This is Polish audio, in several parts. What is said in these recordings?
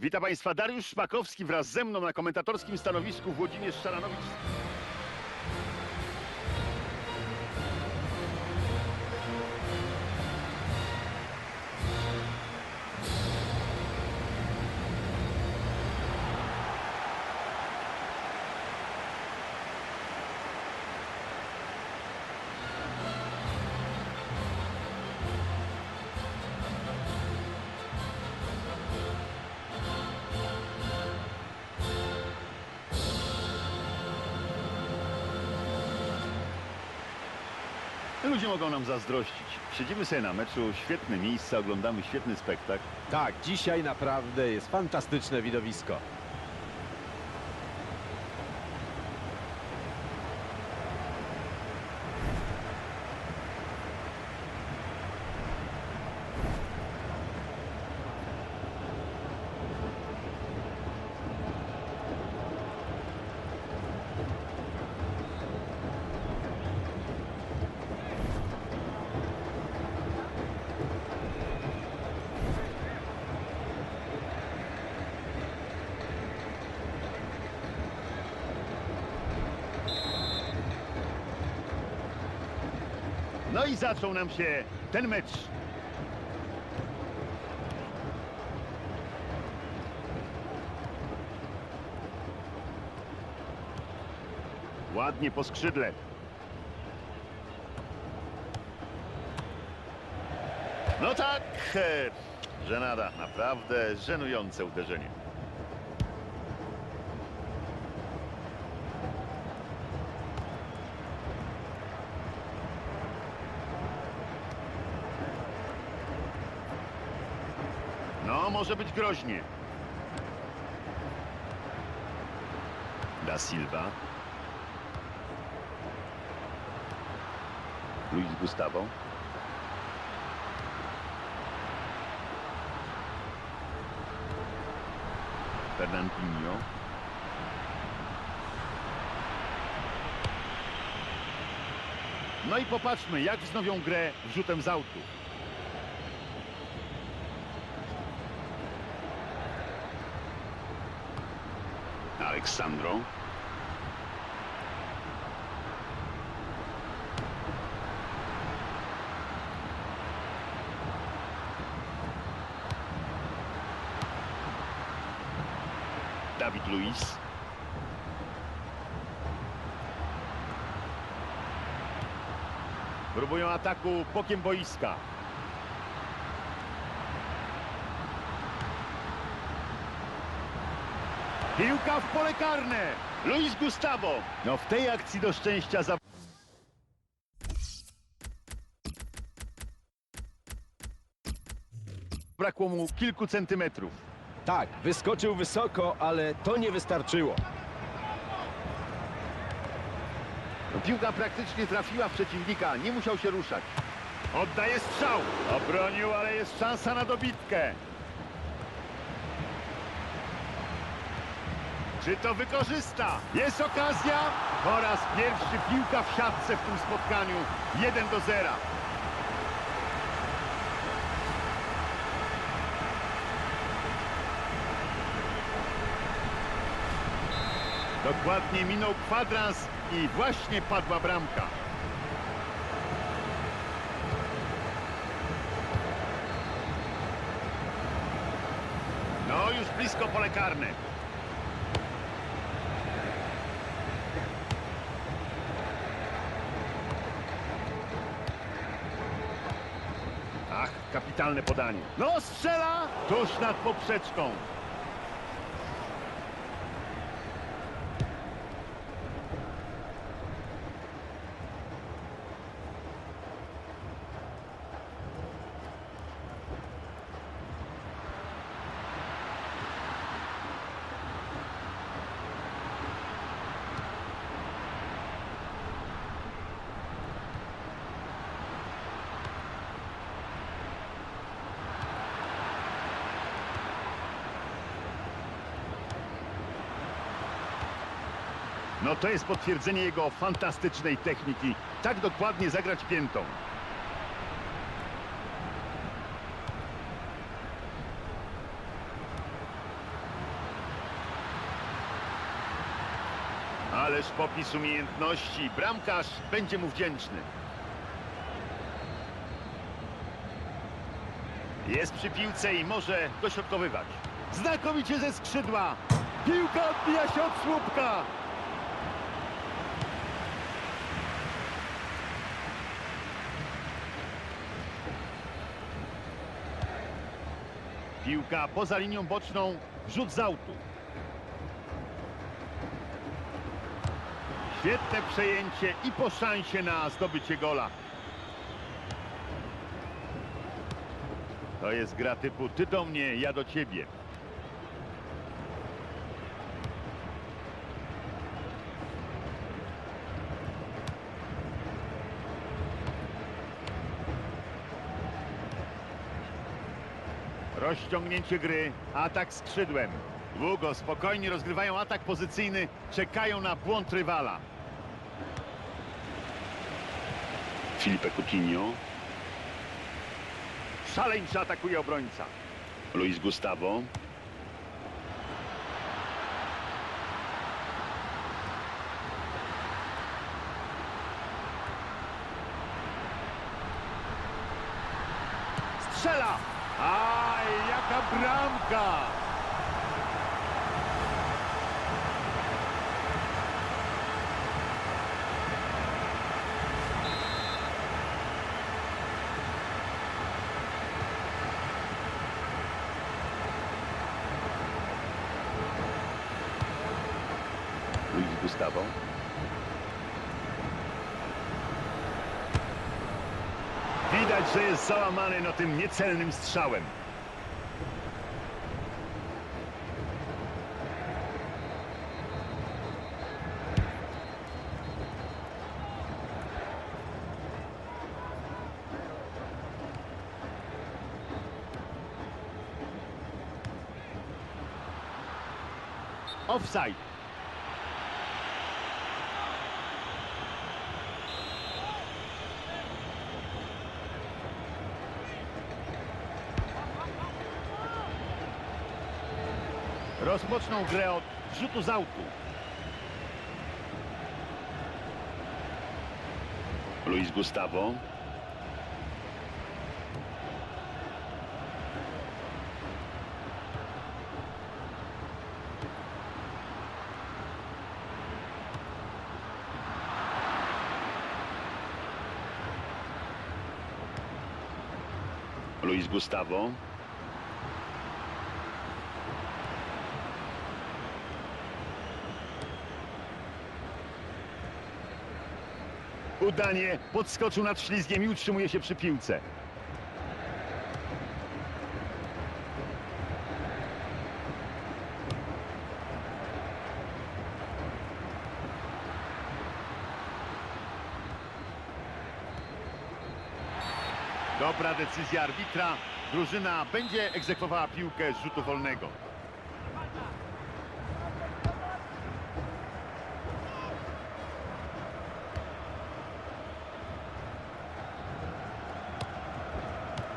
Witam Państwa, Dariusz Szpakowski wraz ze mną na komentatorskim stanowisku Włodzimierz Szaranowicz. Ludzie mogą nam zazdrościć. Siedzimy sobie na meczu, świetne miejsca, oglądamy świetny spektakl. Tak, dzisiaj naprawdę jest fantastyczne widowisko. No i zaczął nam się ten mecz. Ładnie po skrzydle. No tak, e, żenada, naprawdę żenujące uderzenie. No, może być groźnie. Da Silva. Luis Gustavo. Fernandinho. No i popatrzmy, jak wznowią grę rzutem z autu. Aleksandro. Dawid Luiz. Próbują ataku bokiem boiska. Piłka w pole karne. Luis Gustavo. No w tej akcji do szczęścia za... Brakło mu kilku centymetrów. Tak, wyskoczył wysoko, ale to nie wystarczyło. No, Piłka praktycznie trafiła w przeciwnika, nie musiał się ruszać. Oddaje strzał. Obronił, ale jest szansa na dobitkę. Czy to wykorzysta? Jest okazja. Po raz pierwszy piłka w siatce w tym spotkaniu. 1 do 0. Dokładnie minął kwadrans i właśnie padła bramka. No już blisko pole karne. Podanie. No strzela tuż nad poprzeczką. No to jest potwierdzenie jego fantastycznej techniki. Tak dokładnie zagrać piętą. Ależ popis umiejętności. Bramkarz będzie mu wdzięczny. Jest przy piłce i może dośrodkowywać. Znakomicie ze skrzydła. Piłka odbija się od słupka. Piłka poza linią boczną. Rzut z autu. Świetne przejęcie i po szansie na zdobycie gola. To jest gra typu ty do mnie, ja do ciebie. Rozciągnięcie gry, atak skrzydłem. Długo, spokojnie rozgrywają atak pozycyjny, czekają na błąd rywala. Filipe Coutinho, Szaleńczy atakuje obrońca. Luis Gustavo, Strzela! Aj, jaka bramka! Luis Gustavo, Widać, że jest załamany no tym niecelnym strzałem. Offside. Rozpoczną grę od rzutu z autu. Luis Gustavo, Luis Gustavo, Udanie podskoczył nad ślizgiem i utrzymuje się przy piłce. Dobra decyzja arbitra. Drużyna będzie egzekwowała piłkę z rzutu wolnego.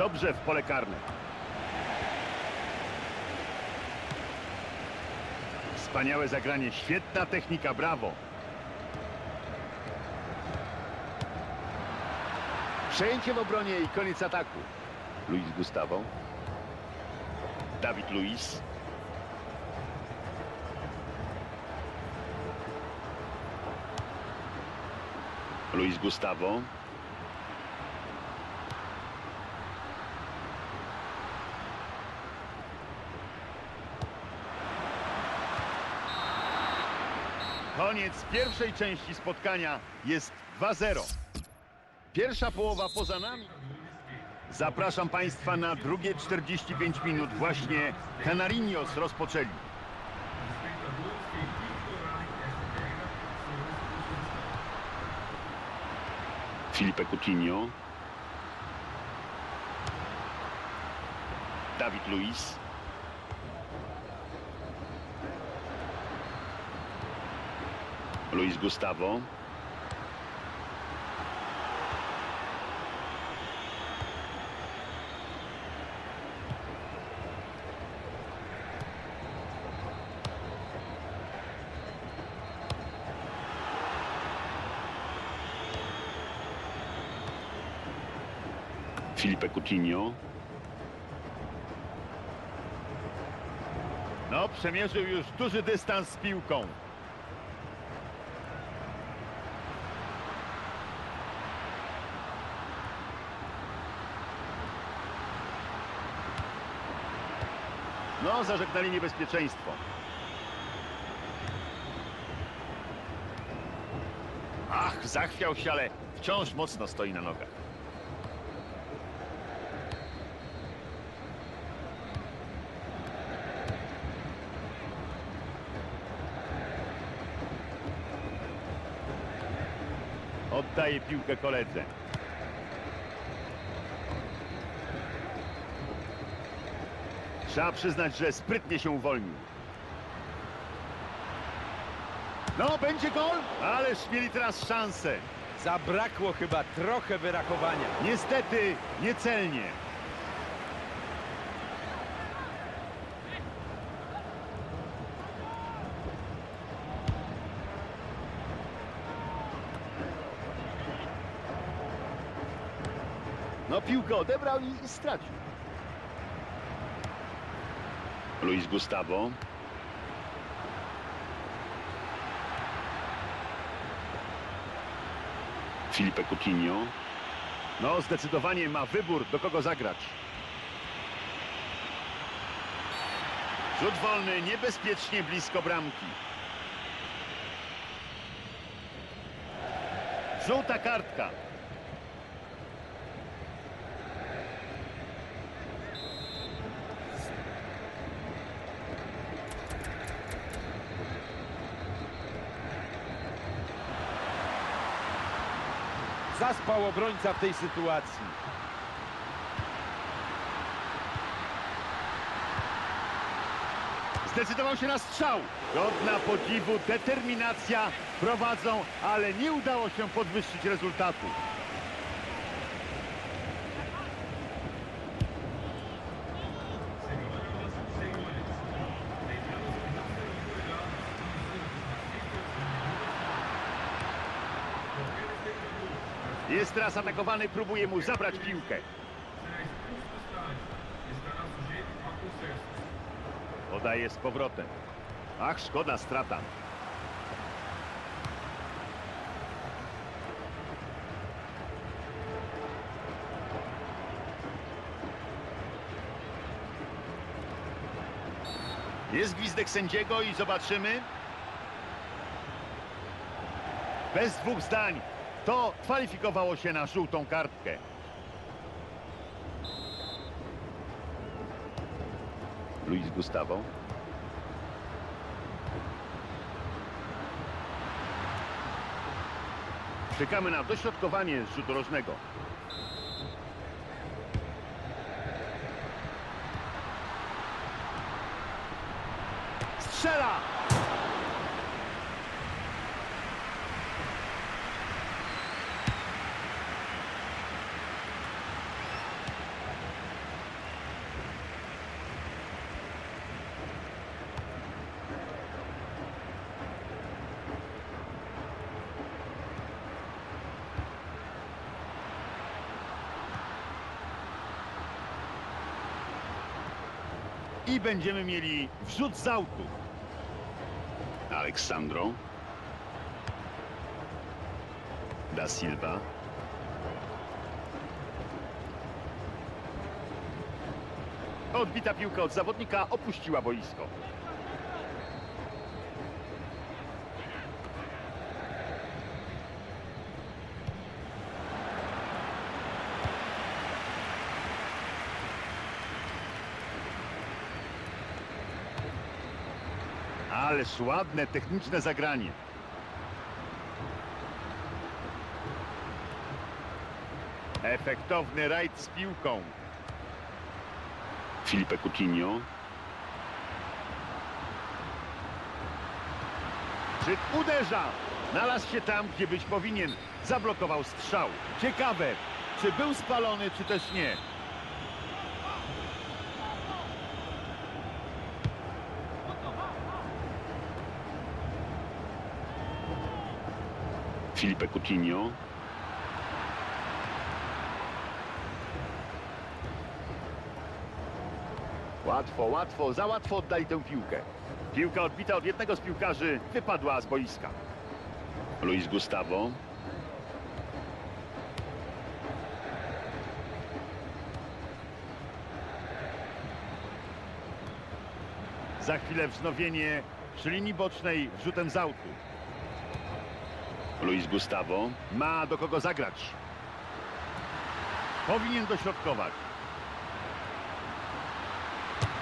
Dobrze w pole karne. Wspaniałe zagranie, świetna technika, brawo. Przejęcie w obronie i koniec ataku. Luis Gustavo, Dawid Luiz. Luis Gustavo, Koniec pierwszej części spotkania jest 2-0. Pierwsza połowa poza nami. Zapraszam Państwa na drugie 45 minut. Właśnie Canarinos rozpoczęli. Filipe Coutinho, Dawid Luiz. Luis Gustavo. Filipe Coutinho. No, przemierzył już duży dystans z piłką. Zażegnali niebezpieczeństwo. Ach, zachwiał się, ale wciąż mocno stoi na nogach. Oddaje piłkę koledze. Trzeba przyznać, że sprytnie się uwolnił. No, będzie gol, ależ mieli teraz szansę. Zabrakło chyba trochę wyrachowania. Niestety, niecelnie. No, piłkę odebrał i, i stracił. Luis Gustavo. Filipe Coutinho. No, zdecydowanie ma wybór, do kogo zagrać. Rzut wolny, niebezpiecznie blisko bramki. Żółta kartka. Zaspał obrońca w tej sytuacji. Zdecydował się na strzał. Godna podziwu, determinacja. Prowadzą, ale nie udało się podwyższyć rezultatu. Jest teraz atakowany, próbuje mu zabrać piłkę. Podaje z powrotem. Ach, szkoda, strata. Jest gwizdek sędziego i zobaczymy. Bez dwóch zdań. To kwalifikowało się na żółtą kartkę. Luis Gustavo. Czekamy na dośrodkowanie z rzutu rożnego. Strzela! I będziemy mieli wrzut z autu. Alexandro. Da Silva. Odbita piłka od zawodnika opuściła boisko. Ależ ładne, techniczne zagranie. Efektowny rajd z piłką. Filipe Coutinho. Czy uderza? Znalazł się tam, gdzie być powinien. Zablokował strzał. Ciekawe, czy był spalony, czy też nie. Filipe Coutinho. Łatwo, łatwo, za łatwo oddali tę piłkę. Piłka odbita od jednego z piłkarzy wypadła z boiska. Luis Gustavo. Za chwilę wznowienie przy linii bocznej rzutem z autu. Luis Gustavo. Ma do kogo zagrać. Powinien dośrodkować.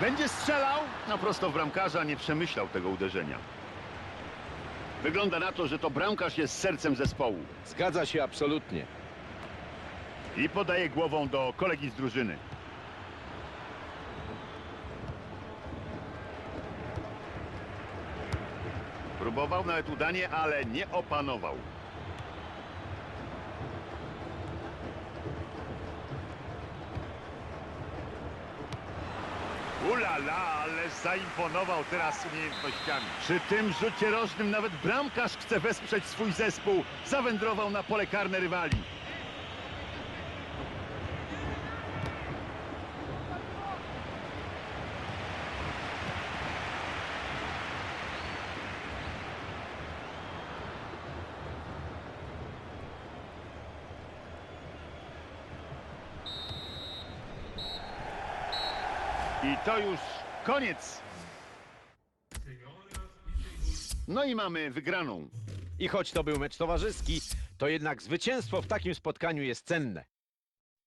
Będzie strzelał? No prosto w bramkarza, nie przemyślał tego uderzenia. Wygląda na to, że to bramkarz jest sercem zespołu. Zgadza się absolutnie. I podaje głową do kolegi z drużyny. Próbował nawet udanie, ale nie opanował. Ulala, ale zaimponował teraz umiejętnościami. Przy tym rzucie rożnym nawet bramkarz chce wesprzeć swój zespół. Zawędrował na pole karne rywali. I to już koniec. No i mamy wygraną. I choć to był mecz towarzyski, to jednak zwycięstwo w takim spotkaniu jest cenne.